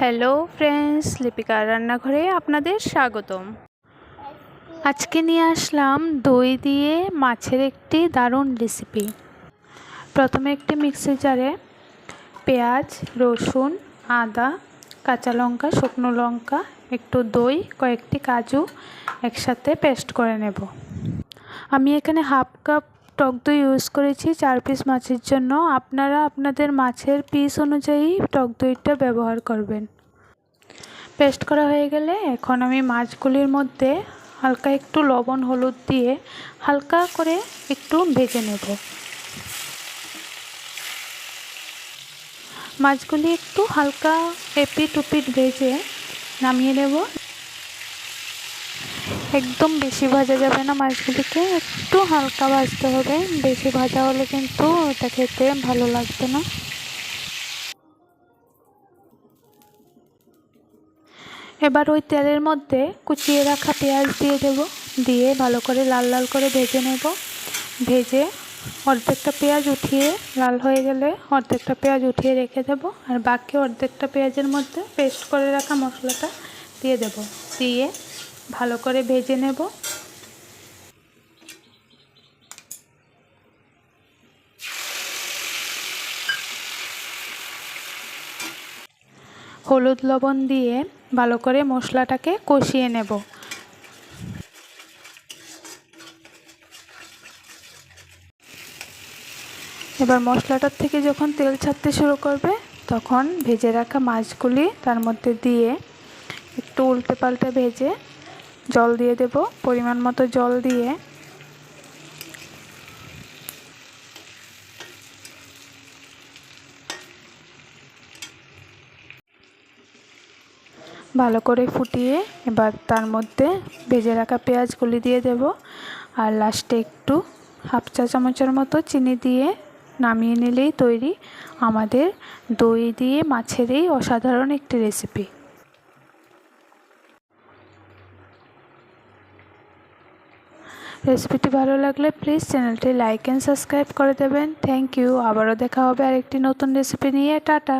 Hello friends লিপিকার রান্নাঘরে আপনাদের স্বাগতম। আজকে নিয়ে আসলাম দই দিয়ে মাছের একটি দারুণ রেসিপি প্রথমে একটি মিক্সি জারে পেঁয়াজ, রসুন, আদা, কাঁচা লঙ্কা, শুকনো লঙ্কা, একটু দই, কয়েকটি কাজু একসাথে পেস্ট করে নেব। আমি এখানে হাফ কাপ টক দই ইউজ করেছি চার পিস মাছের জন্য। আপনারা আপনাদের মাছের পিস অনুযায়ী টক দইটা ব্যবহার করবেন। পেস্ট করা হয়ে গেলে এখন আমি মাছগুলির মধ্যে হালকা একটু লবণ, হলুদ দিয়ে হালকা করে একটু ভেজে নেব। মাছগুলি একটু হালকা এপিট উপিট ভেজে নামিয়ে নেব। একদম বেশি ভাজা যাবে না মাছগুলিকে, একটু হালকা ভাজতে হবে। বেশি ভাজা হলে কিন্তু ওটা খেতে ভালো লাগবে না। এবার ওই তেলের মধ্যে কুচিয়ে রাখা পেঁয়াজ দিয়ে দেব। দিয়ে ভালো করে লাল লাল করে ভেজে নেব। ভেজে অর্ধেকটা পেঁয়াজ উঠিয়ে, লাল হয়ে গেলে অর্ধেকটা পেঁয়াজ উঠিয়ে রেখে দেব। আর বাকি অর্ধেকটা পেঁয়াজের মধ্যে পেস্ট করে রাখা মশলাটা দিয়ে দেব। দিয়ে ভালো করে ভেজে নেব। হলুদ লবণ দিয়ে ভালো করে মশলাটাকে কষিয়ে নেব। এবার মশলাটার থেকে যখন তেল ছাড়তে শুরু করবে, তখন ভেজে রাখা মাছগুলি তার মধ্যে দিয়ে একটু উল্টে পাল্টে ভেজে জল দিয়ে দেব, পরিমাণ মতো জল দিয়ে। ভালো করে ফুটিয়ে এবার তার মধ্যে ভেজে রাখা পেঁয়াজগুলি দিয়ে দেব, আর লাস্টে একটু হাফ চা চামচের মতো চিনি দিয়ে নামিয়ে নিলেই তৈরি আমাদের দই দিয়ে মাছের এই অসাধারণ একটি রেসিপি রেসিপিটি ভালো লাগলে প্লিজ চ্যানেলটি লাইক অ্যান্ড সাবস্ক্রাইব করে দেবেন। থ্যাংক ইউ আবারও দেখা হবে আরেকটি নতুন রেসিপি নিয়ে। টাটা।